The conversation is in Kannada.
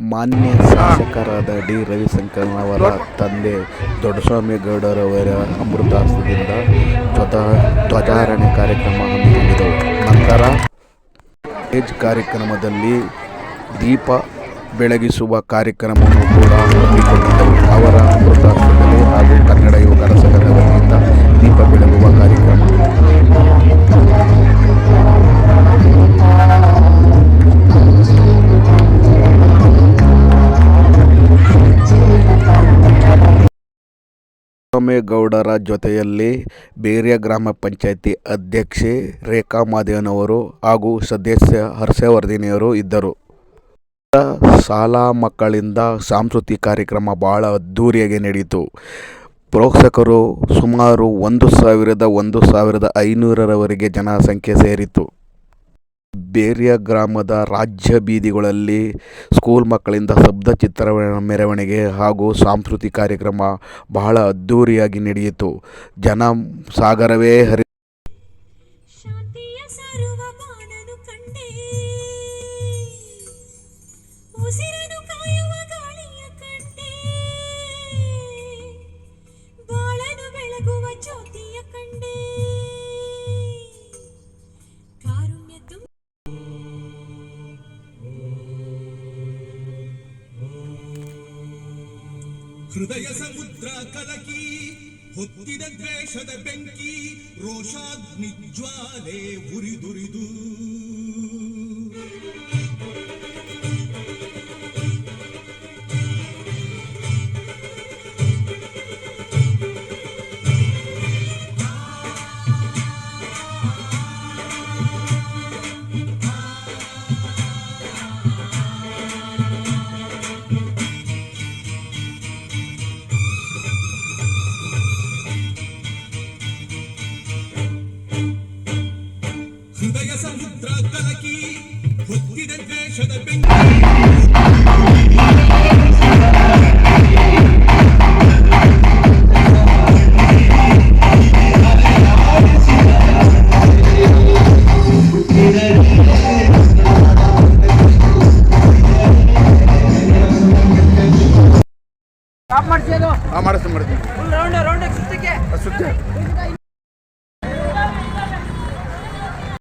ಮಾನ್ಯ ಶಾಸಕರಾದ ಡಿ. ರವಿಶಂಕರ್ನವರ ತಂದೆ ದೊಡ್ಡಸ್ವಾಮಿ ಗೌಡರವರ ಅಮೃತಾಸ್ತ್ರದಿಂದ ಧ್ವಜ ಧ್ವಜಾರಣೆ ಕಾರ್ಯಕ್ರಮ ಹಮ್ಮಿಕೊಂಡಿದ್ದವು. ನಂತರ ಸ್ಟೇಜ್ ಕಾರ್ಯಕ್ರಮದಲ್ಲಿ ದೀಪ ಬೆಳಗಿಸುವ ಕಾರ್ಯಕ್ರಮವನ್ನು ಕೂಡ ಹಮ್ಮಿಕೊಂಡಿದ್ದವು. ಅವರ ಅಮೃತಾಸ್ತ್ರದಲ್ಲಿ ಹಾಗೂ ಸೋಮೇಗೌಡರ ಜೊತೆಯಲ್ಲಿ ಬೇರಿಯ ಗ್ರಾಮ ಪಂಚಾಯಿತಿ ಅಧ್ಯಕ್ಷೆ ರೇಖಾ ಮಾದೇವನವರು ಹಾಗೂ ಸದಸ್ಯ ಹರ್ಷವರ್ಧಿನಿಯವರು ಇದ್ದರು. ಶಾಲಾ ಮಕ್ಕಳಿಂದ ಸಾಂಸ್ಕೃತಿಕ ಕಾರ್ಯಕ್ರಮ ಬಹಳ ಅದ್ಧೂರಿಯಾಗಿ ನಡೆಯಿತು. ಪ್ರೋಕ್ಷಕರು ಸುಮಾರು ಒಂದು ಸಾವಿರದ ಒಂದು ಸಾವಿರದ ಐನೂರರವರೆಗೆ ಜನಸಂಖ್ಯೆ ಸೇರಿತು ಬೇರಿಯ ಗ್ರಾಮದ ರಾಜ್ಯ ಬೀದಿಗಳಲ್ಲಿ ಸ್ಕೂಲ್ ಮಕ್ಕಳಿಂದ ಶಬ್ದ ಚಿತ್ರ ಮೆರವಣಿಗೆ ಹಾಗೂ ಸಾಂಸ್ಕೃತಿಕ ಕಾರ್ಯಕ್ರಮ ಬಹಳ ಅದ್ಧೂರಿಯಾಗಿ ನಡೆಯಿತು. ಜನ ಸಾಗರವೇ ಹರಿ ಕಂಡೆ. ಹೃದಯ ಸಮುದ್ರ ಕಲಕಿ ಹೊತ್ತಿದ ದ್ವೇಷದ ಬೆಂಕಿ ರೋಷಾಗ್ನಿ ಜ್ವಾಲೆ ಉರಿದುರಿದು. ಹೃದಯ ಸಮುದ್ರ ಕಲಕಿ ಹೊತ್ತಿದ ದ್ವೇಷದ ಬೆಂಕಿ ಸ್ಟಾಪ್ ಮಾಡ್ಸಿ ಅದು ಮಾಡಿಸ್ತೀನಿ ಮಾಡ್ತೀನಿ ಫುಲ್ ರೌಂಡ್ ರೌಂಡ್ ಸುತ್ತಕ್ಕೆ ಸುತ್ತೆ